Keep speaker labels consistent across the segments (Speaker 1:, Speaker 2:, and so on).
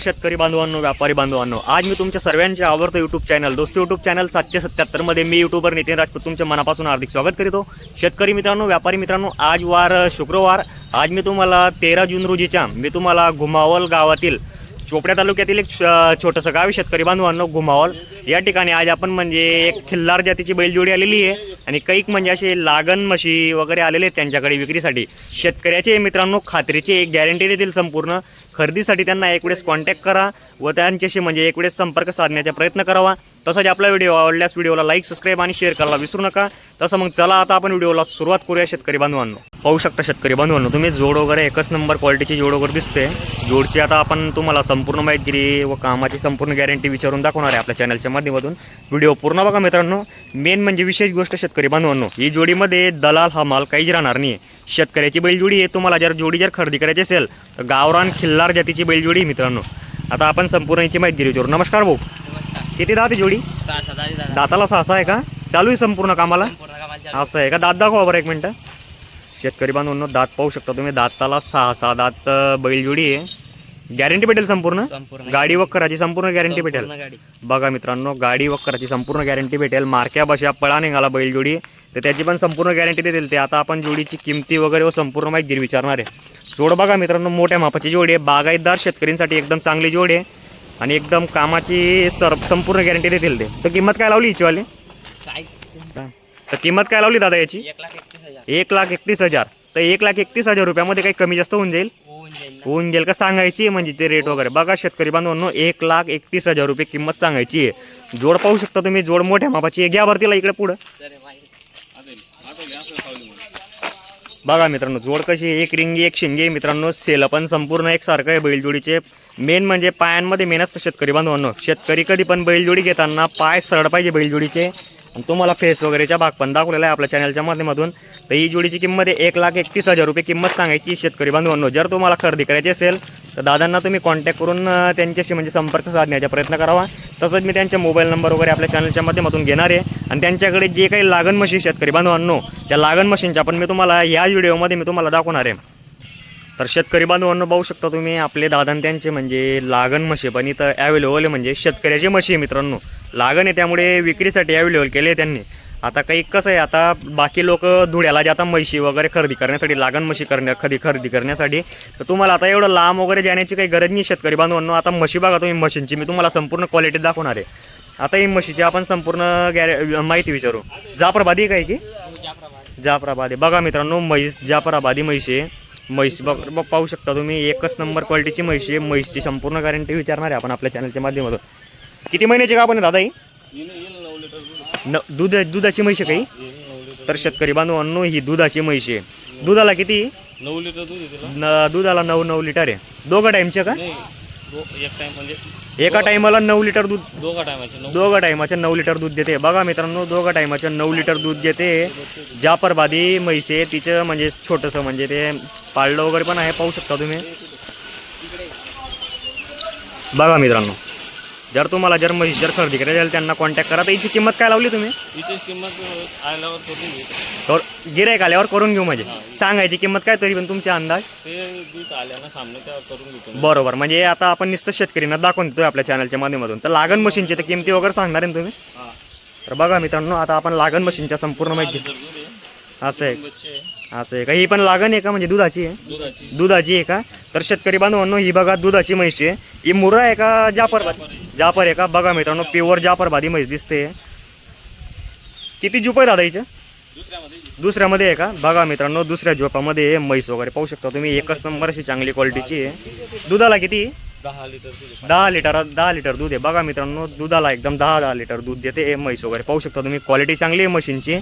Speaker 1: शेतकरी बांधवांनो व्यापारी बांधवांनो. आज मी तुमच्या सर्वांचे आवडतं युट्यूब चॅनल दोस्त युट्यूब चॅनल सातशे सत्याहत्तरमध्ये मी युट्यूबर नितीन राजपूत तुमच्या मनापासून हार्दिक स्वागत करीतो. शेतकरी मित्रांनो व्यापारी मित्रांनो आज वार शुक्रवार. आज मी तुम्हाला तेरा जून रोजीच्या मी तुम्हाला घुमावल गावातील चोपड्या तालुक्यातील एक छोटंसं गाव शेतकरी बांधवांनो घुमावल. या ठिकाणी आज आपण म्हणजे एक खिल्लार जातीची बैलजोडी आलेली आहे आणि कैक म्हणजे असे लागण म्हशी वगैरे आलेले आहेत त्यांच्याकडे विक्रीसाठी. शेतकऱ्याचे मित्रांनो खात्रीचे एक गॅरंटी देतील संपूर्ण. खरेदीसाठी त्यांना एक वेळेस कॉन्टॅक्ट करा व त्यांच्याशी म्हणजे एक वेळेस संपर्क साधण्याचा प्रयत्न करावा. तसंच आपला व्हिडिओ आवडल्यास व्हिडिओला लाईक सबस्क्राईब आणि शेअर करायला विसरू नका. तसं मग चला आता आपण व्हिडिओला सुरुवात करूया शेतकरी बांधवांनो. पाहू शकता शेतकरी बांधवांनो तुम्ही जोड वगैरे एकच नंबर क्वालिटीची जोड वगैरे दिसते जोडची आता आपण तुम्हाला संपूर्ण माहिती व कामाची संपूर्ण गॅरंटी विचारून दाखवणार आहे आपल्या चॅनलच्या माध्यमातून. व्हिडिओ पूर्ण बघा मित्रांनो. मेन म्हणजे विशेष गोष्ट शेतकरी बांधवांनो ही जोडीमध्ये दलाल हा माल काहीच राहणार नाही शेतकऱ्याची बैलजोडी आहे. तुम्हाला जर जोडी जर खरेदी करायची असेल तर गावरान खिल्लार जातीची बैलजोडी आहे मित्रांनो. आता आपण संपूर्ण याची माहिती विचारू नमस्कार भाऊ. किती दात आहे जोडी? दाताला सहा आहे का? चालू आहे संपूर्ण कामाला? असं आहे का? दात दाखवा बरं एक मिनटं. शेतकरी बांधवांनो दात पाहू शकता तुम्ही. दाताला सहा सहा दात बैलजोडी आहे. गॅरंटी भेटेल संपूर्ण?
Speaker 2: संपूर्ण.
Speaker 1: गाडी वक्कराची संपूर्ण गॅरंटी भेटेल.
Speaker 2: पूर्ण गाडी.
Speaker 1: बघा मित्रांनो गाडी वक्कराची संपूर्ण गॅरंटी भेटेल. मारक्या बशा पळा निघाला बैलजोडी. तर त्याची पण संपूर्ण गॅरंटी देतील ते. आता आपण जोडीची किमती वगैरे व संपूर्ण माहिती विचारणार आहे. जोड बघा मित्रांनो मोठ्या मापाची जोडी आहे. बागायतदार शेतकऱ्यांसाठी एकदम चांगली जोड आहे. आणि एकदम कामाची सर संपूर्ण गॅरंटी देतील ते. तर किंमत काय लावली हिचीवाली?
Speaker 2: काय?
Speaker 1: तर किंमत काय लावली दादा याची?
Speaker 2: एक लाख एकतीस हजार.
Speaker 1: एक लाख एकतीस हजार. तर एक लाख एकतीस हजार रुपयामध्ये काही कमी जास्त होऊन जाईल?
Speaker 2: होऊन जाईल
Speaker 1: का सांगायची आहे म्हणजे ते रेट वगैरे. बघा शेतकरी बांधवांनो एक लाख एकतीस हजार रुपये किंमत सांगायची आहे. जोड पाहू शकता तुम्ही जोड मोठ्या मापाची आहे. घ्या बरं तिला इकडे पुढं. बघा मित्रांनो जोड कशी एक रिंगी एक शिंगे मित्रांनो. सेल पण संपूर्ण एक सारखं आहे बैलजोडीचे. मेन म्हणजे पायांमध्ये मेन असतं शेतकरी बांधवांनो. शेतकरी कधी पण बैलजोडी घेताना पाय सरळ पाहिजे बैलजोडीचे. आणि तुम्हाला फेस वगैरेच्या भाग पण दाखवलेला आहे आपल्या चॅनलच्या माध्यमातून. तर ही जोडीची किंमत आहे एक लाख एकतीस हजार रुपये. किंमत सांगायची शेतकरी बांधवांनो. जर तुम्हाला खरेदी करायची असेल तर दादांना तुम्ही कॉन्टॅक्ट करून त्यांच्याशी म्हणजे संपर्क साधण्याचा प्रयत्न करावा. तसंच मी त्यांचे मोबाईल नंबर वगैरे आपल्या चॅनलच्या माध्यमातून घेणार आहे. आणि त्यांच्याकडे जे काही लागण मशीन शेतकरी बांधवांनो त्या लागण मशीनच्या पण मी तुम्हाला या व्हिडिओमध्ये मी तुम्हाला दाखवणार आहे. तर शेतकरी बांधवांनो पाहू शकता तुम्ही आपले दादा त्यांचे म्हणजे लागण म्हशी पण इथं अवेलेबल आहे म्हणजे शेतकऱ्याची म्हशी मित्रांनो. लागण आहे त्यामुळे विक्रीसाठी अवेलेबल केले आहे त्यांनी. आता काही कसं आहे आता बाकी लोक धुळ्याला जातात म्हशी वगैरे खरेदी करण्यासाठी लागण म्हशी करण्या खरेदी खरेदी करण्यासाठी. तर तुम्हाला आता एवढं लांब वगैरे जाण्याची काही गरज नाही शेतकरी बांधवांनो. आता म्हशी बघा तुम्ही म्हशींची. मी तुम्हाला संपूर्ण क्वालिटी दाखवणार आहे. आता ही म्हशीची आपण संपूर्ण गॅरे माहिती विचारू. जाफराबादी काय की? जाफराबादी. बघा मित्रांनो म्हैस जाफराबादी म्हैशी आहे. म्हैस बघ बघ पाहू शकता तुम्ही एकच नंबर क्वालिटीची म्हैशी आहे. म्हैसची संपूर्ण गॅरंटी विचारणार आहे आपण आपल्या चॅनलच्या माध्यमातून. किती महिन्याची का आपण दादा ही? न दूध दुधाची म्हैशी काही तर शेतकरी बांधवांनो ही दुधाची म्हैशी आहे. दुधाला किती?
Speaker 3: नऊ लिटर दूध आहे तिला.
Speaker 1: न दुधाला नऊ नऊ लिटर आहे. दोघं टाईमचे का?
Speaker 3: नाही दो एक टाइम म्हणजे
Speaker 1: एका टायमाला नऊ लिटर दूध
Speaker 3: दोघा टायमाचे नऊ.
Speaker 1: दोघं नऊ लिटर दूध देते. बघा मित्रांनो दोघं टायमाचे नऊ लिटर दूध देते. जाफरबादी म्हैस आहे. तिचं म्हणजे छोटंसं म्हणजे ते पाळलं वगैरे पण आहे. पाहू शकता तुम्ही. बघा मित्रांनो. जर तुम्हाला जर म्हैस जर खरेदी करायची असेल त्यांना कॉन्टॅक्ट करा. तर याची किंमत काय लावली तुम्ही?
Speaker 3: हिची किंमत आल्यावर करून घेऊ.
Speaker 1: तर गिरायक आल्यावर करून घेऊ म्हणजे. सांगायची किंमत काय तरी पण तुमचा अंदाज?
Speaker 3: ते दूध आल्या ना सामने त्या करून घेतो. मी.
Speaker 1: बरोबर. म्हणजे आता आपण नुसतं शेतकऱ्यांना दाखवून देतोय आपल्या चॅनलच्या माध्यमातून. तर लागण मशीनची तर किमती वगैरे सांगणार आहे ना तुम्ही? तर बघा मित्रांनो आता आपण लागण मशीनच्या संपूर्ण माहिती असं आहे. असं आहे का? ही पण लागण आहे का? म्हणजे दुधाची आहे?
Speaker 3: दुधाची.
Speaker 1: आहे का? तर शेतकरी बांधवांनो ही बघा दुधाची म्हैस आहे. ही मुरा आहे का जाफर जाफर आहे. का? बघा मित्रांनो प्युअर जाफरबादी म्हैस दिसते. किती जुप आहे दादा हिचं?
Speaker 3: दुसऱ्यामध्ये
Speaker 1: आहे का? बघा मित्रांनो दुसऱ्या झोपामध्ये म्हैस वगैरे पाहू शकता तुम्ही. एकच नंबर अशी चांगली क्वालिटीची आहे. दुधाला किती?
Speaker 3: दहा लिटर.
Speaker 1: दहा लिटर दूध आहे. बघा मित्रांनो दुधाला एकदम दहा दहा लिटर दूध देते. म्हैस वगैरे पाहू शकता तुम्ही. क्वालिटी चांगली आहे म्हशींची.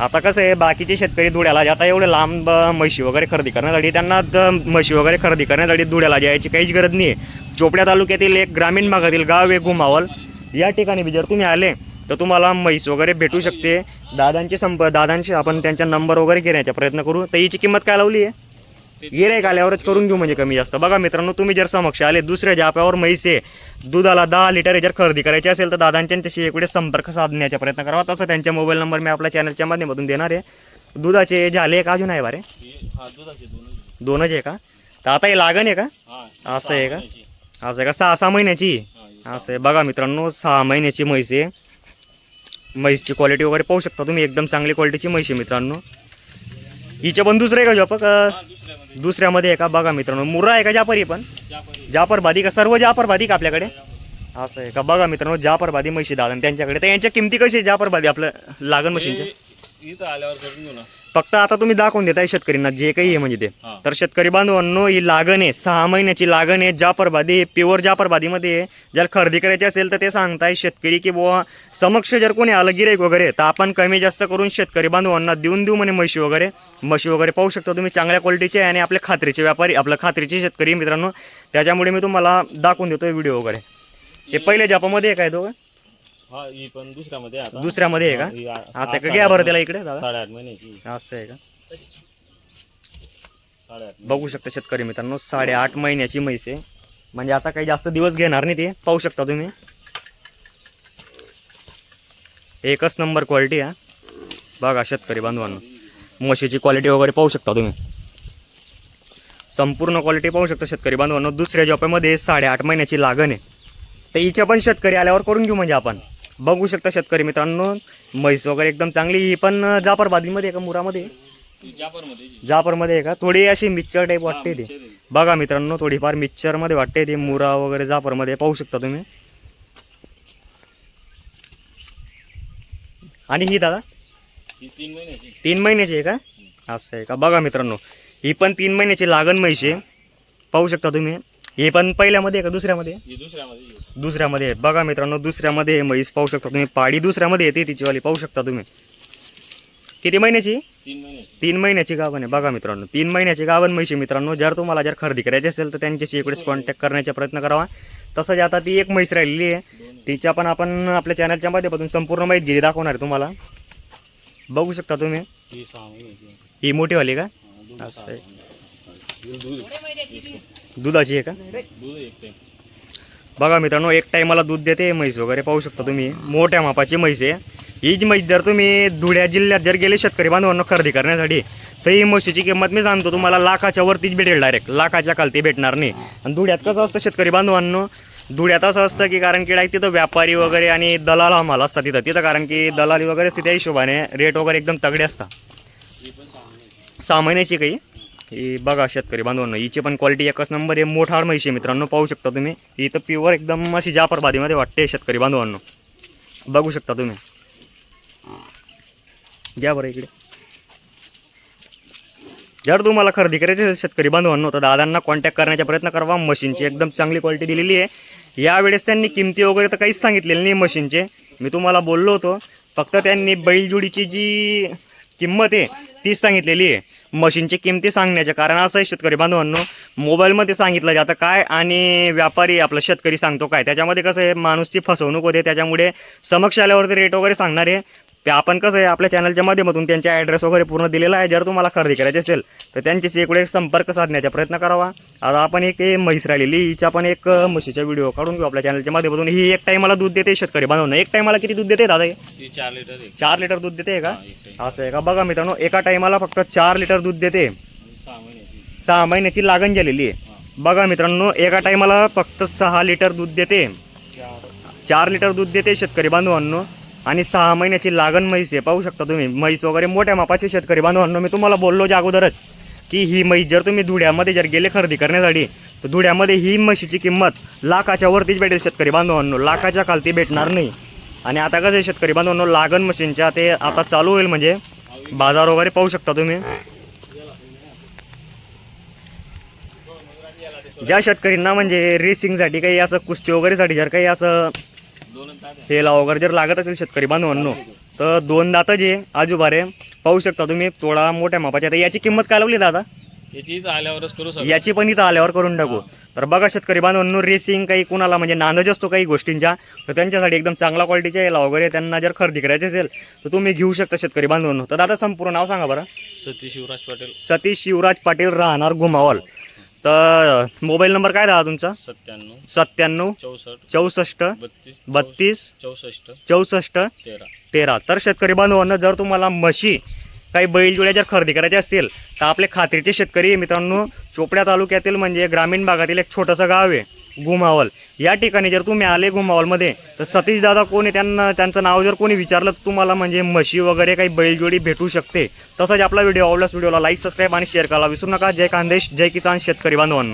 Speaker 1: आता कसं आहे बाकीचे शेतकरी धुळ्याला आता एवढे लांब म्हशी वगैरे खरेदी करण्यासाठी त्यांना द- म्हशी वगैरे खरेदी करण्यासाठी धुळ्याला जायची काहीच गरज नाही आहे चोपड्या तालुक्यातील एक ग्रामीण भागातील गाव आहे घुमावल. या ठिकाणी बी जर तुम्ही आले तर तुम्हाला म्हैस वगैरे भेटू शकते. दादांची संप दादांशी आपण त्यांचा नंबर वगैरे घेण्याचा प्रयत्न करू. तर हिची किंमत काय लावली आहे? गिरायक आल्यावरच करून घेऊ म्हणजे कमी जास्त. बघा मित्रांनो तुम्ही जर समक्ष आले दुसऱ्या जाप्यावर म्हैस आहे. दुधाला दहा लिटर जर खरेदी करायची असेल तर दादांच्याशी एक संपर्क साधण्याचा प्रयत्न करावा. तसं त्यांचा मोबाईल नंबर मी आपल्या चॅनलच्या माध्यमातून देणार आहे. दुधाचे झाले का अजून आहे बारे दोनच. आहे का? तर आता हे लागण आहे का? असं आहे का. असं आहे का? सहा सहा महिन्याची? असं आहे. बघा मित्रांनो सहा महिन्याची म्हैस आहे. म्हैसची क्वालिटी वगैरे पाहू शकता तुम्ही. एकदम चांगली क्वालिटीची म्हैस आहे मित्रांनो. हिच्या पण दुसरं आहे का जॉब
Speaker 3: का दुसऱ्यामध्ये
Speaker 1: आहे का? बघा मित्रांनो मुर्रा आहे का जापरी पण?
Speaker 3: जापर
Speaker 1: जाफरबादी का? सर्व जाफरबादी का आपल्याकडे? असं आहे का? बघा मित्रांनो जाफरबादी म्हशी दादा त्यांच्याकडे. तर यांच्या किमती कशी आहे जाफरबादी आपलं लागण मशीनच्या
Speaker 3: इथं आल्यावर करून घेऊ ना.
Speaker 1: फक्त आता तुम्ही दाखवून देताय शेतकऱ्यांना जे काही आहे म्हणजे ते.
Speaker 3: हा.
Speaker 1: तर शेतकरी बांधवांनो ही लागण आहे सहा महिन्याची लागण आहे. जाफरबादी प्युअर जाफरबादीमध्ये आहे ज्याला खरेदी करायची असेल तर ते सांगताय शेतकरी की बुवा समक्ष जर कोणी आलं गिराईक वगैरे तर आपण कमी जास्त करून शेतकरी बांधवांना देऊन देऊ म्हणे म्हशी वगैरे. म्हशी वगैरे पाहू शकता तुम्ही चांगल्या क्वालिटीचे आणि आपले खात्रीचे व्यापारी आपलं खात्रीचे शेतकरी मित्रांनो. त्याच्यामुळे मी तुम्हाला दाखवून देतोय व्हिडिओ वगैरे. हे पहिले जापामध्ये आहे काय तो?
Speaker 3: हा ही पण दुसऱ्यामध्ये आहे आता.
Speaker 1: दुसऱ्यामध्ये आहे
Speaker 3: हा,
Speaker 1: का
Speaker 3: आ-
Speaker 1: असं आहे का? घ्या बरं त्याला इकडे दादा.
Speaker 3: साडेआठ महिन्याची
Speaker 1: असं आहे का?
Speaker 3: साडेआठ
Speaker 1: बघू शकता शेतकरी मित्रांनो साडेआठ महिन्याची म्हैस आहे. म्हणजे आता काही जास्त दिवस घेणार नाही ते. पाहू शकता तुम्ही. एकच नंबर क्वालिटी आहे. बघा शेतकरी बांधवांनो. म्हशीची क्वालिटी वगैरे पाहू शकता तुम्ही. संपूर्ण क्वालिटी पाहू शकता शेतकरी बांधवांनो. दुसऱ्या जॉपेमध्ये साडेआठ महिन्याची लागण आहे. तर हिच्या पण शेतकरी आल्यावर करून घेऊ म्हणजे आपण. बघू शकता शेतकरी मित्रांनो. म्हैस वगैरे एकदम चांगली. ही पण जाफरबादीमध्ये आहे का मुरामध्ये? आहे?
Speaker 3: जाफरमध्ये जी.
Speaker 1: जाफरमध्ये आहे का? थोडी अशी मिक्सचर टाईप वाटते ती. बघा मित्रांनो थोडीफार मिक्सचरमध्ये वाटते ती. मुरा वगैरे जाफरमध्ये. पाहू शकता तुम्ही. आणि ही दादा?
Speaker 3: तीन महिन्याची.
Speaker 1: आहे का? असं आहे का? बघा मित्रांनो. ही पण तीन महिन्याची लागण म्हैशी आहे. पाहू शकता तुम्ही. हे पण पहिल्यामध्ये आहे का दुसऱ्यामध्ये?
Speaker 3: ही दुसऱ्यामध्ये.
Speaker 1: दुसऱ्यामध्ये आहे बघा मित्रांनो दुसऱ्यामध्ये म्हैस. पाहू शकता तुम्ही पाडी दुसऱ्यामध्ये येते तिचीवाली. पाहू शकता तुम्ही. किती महिन्याची?
Speaker 3: तीन महिन्याची.
Speaker 1: तीन महिन्याची गाभण आहे. बघा मित्रांनो तीन महिन्याची गाभण म्हैशी मित्रांनो. जर तुम्हाला जर खरेदी करायची असेल तर त्यांच्याशी इकडेच कॉन्टॅक्ट करण्याचा प्रयत्न करावा. तसंच आता ती एक म्हैस राहिलेली आहे. तिच्या पण आपण आपल्या चॅनलच्या माध्यमातून संपूर्ण माहिती दाखवणार आहे तुम्हाला. बघू शकता तुम्ही.
Speaker 3: ही सहा महिन्याची
Speaker 1: ही मोठीवाली का?
Speaker 3: हा, दूध
Speaker 1: असं
Speaker 3: सहा
Speaker 1: आहे.
Speaker 3: महिन्याची. दूध
Speaker 1: दुधाची आहे का?
Speaker 3: दूध एक टाइम
Speaker 1: बघा मित्रांनो एक टायमाला दूध देते म्हैस वगैरे पाहू शकता तुम्ही. मोठ्या मापाची म्हैस आहे. ही जी म्हैस जर तुम्ही धुळ्या जिल्ह्यात जर गेले शेतकरी बांधवांना खरेदी करण्यासाठी तर ही म्हशीची किंमत मी सांगतो तुम्हाला लाखाच्या वरतीच भेटेल डायरेक्ट लाखाच्या खालती भेटणार नाही. आणि धुळ्यात कसं असतं शेतकरी बांधवांनो धुळ्यात असं असतं की कारण की डायरेक्ट तिथं व्यापारी वगैरे आणि दलाल आम्हाला असतात तिथं. तिथं कारण की दलाली वगैरे असते त्या हिशोबाने रेट वगैरे एकदम तगडे असतात.
Speaker 3: सहा महिन्याची
Speaker 1: काही ही बघा शेतकरी बांधवांनो हिची पण क्वालिटी एकच नंबर आहे मोठाड म्हैशी आहे मित्रांनो पाहू शकता तुम्ही. ही तर प्युअर एकदम अशी जाफरबादीमध्ये वाटते शेतकरी बांधवांनो. बघू शकता तुम्ही. घ्या बरं इकडे. जर तुम्हाला खरेदी करायची असेल शेतकरी बांधवांनो तर दादांना कॉन्टॅक्ट करण्याचा प्रयत्न करावा मशीनची एकदम चांगली क्वालिटी दिलेली आहे. यावेळेस त्यांनी किमती वगैरे तर काहीच सांगितलेलं नाही मशीनचे. मी तुम्हाला बोललो होतो फक्त त्यांनी बैलजोडीची जी किंमत आहे तीच सांगितलेली आहे. मशीनची किमती सांगण्याचे कारण असं आहे शेतकरी बांधवांनो मोबाईलमध्ये सांगितलं जातं काय आणि व्यापारी आपला शेतकरी सांगतो काय. त्याच्यामध्ये कसं आहे माणूसची फसवणूक होते त्याच्यामुळे समक्ष आल्यावरती रेट वगैरे सांगणार आहे. ते आपण कसं आहे आपल्या चॅनलच्या माध्यमातून त्यांचा ॲड्रेस वगैरे पूर्ण दिलेला आहे. जर तुम्हाला खरेदी करायची असेल तर त्यांच्याशी इकडे संपर्क साधण्याचा प्रयत्न करावा. आता आपण एक म्हैस राहिलेली हिच्या पण एक म्हशीचा व्हिडिओ काढून घेऊ आपल्या चॅनलच्या माध्यमातून. ही एक टाईमाला दूध देते शेतकरी बांधवांना. एक टाईमाला किती दूध देते दादा
Speaker 3: चार लिटर
Speaker 1: चार लिटर दूध देते का? असं आहे का? बघा मित्रांनो एका टाईमाला फक्त चार लिटर दूध देते.
Speaker 3: सहा महिन्याची.
Speaker 1: लागण झालेली आहे. बघा मित्रांनो एका टाईमाला फक्त सहा लिटर दूध देते.
Speaker 3: चार
Speaker 1: लिटर दूध देते शेतकरी बांधवांनो. आणि सहा महिन्याची लागण म्हैस आहे. पाहू शकता तुम्ही म्हैस वगैरे मोठ्या मापाचे शेतकरी बांधवांनो मी तुम्हाला बोललो जे अगोदरच की ही म्हैस जर तुम्ही धुळ्यामध्ये जर गेले खरेदी करण्यासाठी तर धुळ्यामध्ये ही म्हशीची किंमत लाखाच्या वरतीच भेटेल शेतकरी बांधवांनो. लाखाच्या खालती भेटणार नाही. आणि आता कसं आहे शेतकरी बांधवांनो लागण मशीनच्या ते आता चालू होईल म्हणजे बाजार वगैरे पाहू शकता तुम्ही. ज्या शेतकऱ्यांना म्हणजे रेसिंगसाठी काही असं कुस्ती वगैरेसाठी जर काही असं हेला वगैरे जर लागत असेल शेतकरी बांधवांनो तर दोन दात जे आजूबारे पाहू शकता तुम्ही थोडा मोठ्या मापाच्या. तर याची किंमत काय लावली दादा?
Speaker 3: याची इथं आल्यावरच करू शकतो
Speaker 1: याची पण इथं आल्यावर करून टाकू. तर बघा शेतकरी बांधवांनो रेसिंग काही कुणाला म्हणजे नांदज असतो काही गोष्टींच्या तर त्यांच्यासाठी एकदम चांगला क्वालिटीच्या याला वगैरे त्यांना जर खरेदी करायची असेल तर तुम्ही घेऊ शकता शेतकरी बांधवांनो. तर दादा संपूर्ण नाव सांगा बरं.
Speaker 3: सतीश शिवराज पाटील.
Speaker 1: सतीश शिवराज पाटील राहणार घुमावल. तर मोबाईल नंबर काय दादा तुमचा?
Speaker 3: सत्त्याण्णव.
Speaker 1: सत्त्याण्णव.
Speaker 3: चौसष्ट.
Speaker 1: चौसष्ट.
Speaker 3: बत्तीस.
Speaker 1: बत्तीस.
Speaker 3: चौसष्ट.
Speaker 1: चौसष्ट.
Speaker 3: तेरा.
Speaker 1: तेरा. तर शेतकरी बांधवांना जर तुम्हाला म्हशी काही बैलजोड्या जर खरेदी करायच्या असतील तर आपले खात्रीचे शेतकरी मित्रांनो चोपड्या तालुक्यातील म्हणजे ग्रामीण भागातील एक छोटंसं गाव आहे. गुमावल या ठिकाणी जर तुम्ही आले गुमावलमध्ये तर सतीशदादा कोणी कोण आहे? त्यांना त्यांचं नाव जर कोणी विचारलं तर तुम्हाला म्हणजे म्हशी वगैरे काही बैलजोडी भेटू शकते. तसंच आपला व्हिडिओ आवडल्यास व्हिडिओला लाईक सबस्क्राईब आणि शेअर करायला विसरू नका. जय खानदेश जय किसान शेतकरी बांधवांना.